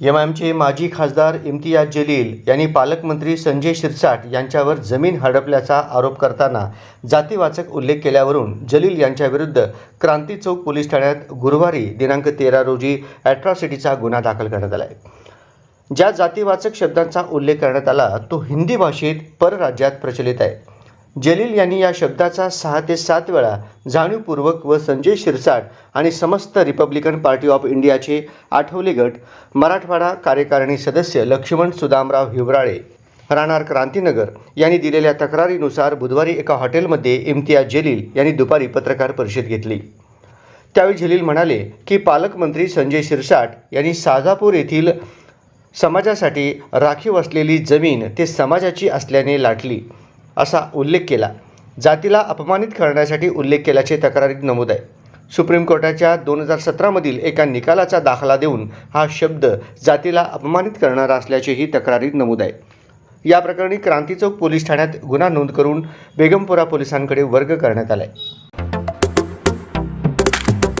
M आयएमचे माजी खासदार इम्तियाज जलील यांनी पालकमंत्री संजय शिरसाट यांच्यावर जमीन हडपल्याचा आरोप करताना जातीवाचक उल्लेख केल्यावरून जलील यांच्याविरुद्ध क्रांती चौक पोलीस ठाण्यात गुरुवारी दिनांक तेरा रोजी ॲट्रॉसिटीचा गुन्हा दाखल करण्यात आला आहे ज्या जातीवाचक शब्दांचा उल्लेख करण्यात आला तो हिंदी भाषेत परराज्यात प्रचलित आहे. जलील यांनी या शब्दाचा सहा ते सात वेळा जाणीवपूर्वक व संजय शिरसाट आणि समस्त रिपब्लिकन पार्टी ऑफ इंडियाचे आठवले गट मराठवाडा कार्यकारिणी सदस्य लक्ष्मण सुदामराव हिवराळे राहणार क्रांतीनगर यांनी दिलेल्या तक्रारीनुसार बुधवारी एका हॉटेलमध्ये इम्तियाज जलील यांनी दुपारी पत्रकार परिषद घेतली. त्यावेळी जलील म्हणाले की पालकमंत्री संजय शिरसाट यांनी साजापूर येथील समाजासाठी राखीव असलेली जमीन ते समाजाची असल्याने लाटली. असा उल्लेख केला. जातीला अपमानित करण्यासाठी उल्लेख केल्याचे तक्रारीत नमूद आहे. सुप्रीम कोर्टाच्या दोन हजार सतरामधील एका निकालाचा दाखला देऊन हा शब्द जातीला अपमानित करणारा असल्याचेही तक्रारीत नमूद आहे. या प्रकरणी क्रांती चौक पोलीस ठाण्यात गुन्हा नोंद करून बेगमपुरा पोलिसांकडे वर्ग करण्यात आला आहे